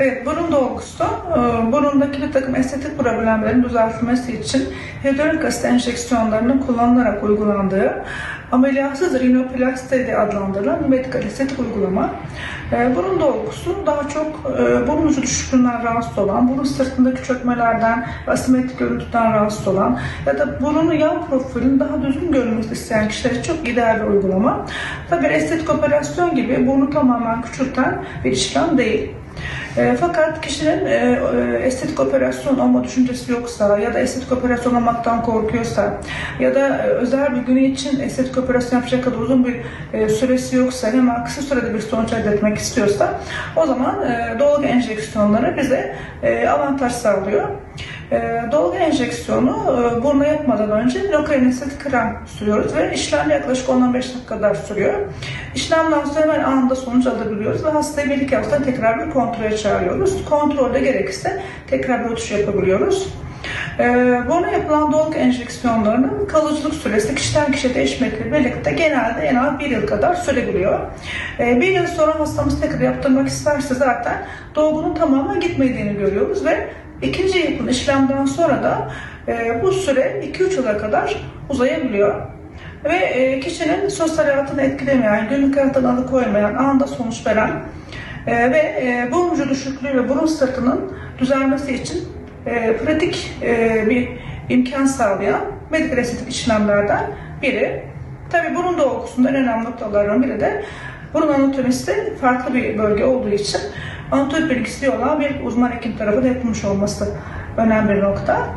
Evet, burun dolgusu, e, burundaki bir takım estetik problemlerin düzeltilmesi için hidrolik asit enjeksiyonlarının kullanılarak uygulandığı ameliyatsız rinoplasti diye adlandırılan medikal estetik uygulama. E, Burun dolgusu daha çok e, burun ucu düşüklüğünden rahatsız olan, burun sırtındaki çökmelerden, asimetrik görüntüden rahatsız olan ya da burunun yan profilinin daha düzgün görünmesi isteyen kişiler için çok ideal bir uygulama. Tabii estetik operasyon gibi burnu tamamen küçülten bir işlem değil. E, fakat kişinin e, e, estetik operasyon olma düşüncesi yoksa ya da estetik operasyon olmaktan korkuyorsa ya da özel bir günü için estetik operasyon yapacak kadar uzun bir e, süresi yoksa hemen kısa sürede bir sonuç elde etmek istiyorsa o zaman e, dolgu enjeksiyonları bize e, avantaj sağlıyor. E, dolgu enjeksiyonu e, buruna yapmadan önce lokal anestezik krem sürüyoruz ve işlem yaklaşık 10-15 dakika kadar sürüyor. İşlemden sonra hemen anında sonuç alabiliyoruz ve hastayı bir iki hafta tekrar bir kontrole çağırıyoruz. Kontrolde gerekirse tekrar bir uçuş yapabiliyoruz. E, buruna yapılan dolgu enjeksiyonlarının kalıcılık süresi kişiden kişiye değişmekle birlikte genelde en az bir yıl kadar sürebiliyor. E, bir yıl sonra hastamız tekrar yaptırmak isterse zaten dolgunun tamamen gitmediğini görüyoruz ve ikinci yapılan işlemden sonra da e, bu süre 2-3 yıla kadar uzayabiliyor. Ve e, kişinin sosyal hayatını etkilemeyen, günlük hayattan alıkoymayan, anında sonuç veren e, ve burun ucu düşüklüğü ve burun sırtının düzelmesi için e, pratik e, bir imkan sağlayan medikal estetik işlemlerden biri. Tabi burun dolgusunda en önemli noktalardan biri de burun anatomisi farklı bir bölge olduğu için anatomi bilgisi olan bir uzman hekim tarafından yapılmış olması önemli bir nokta.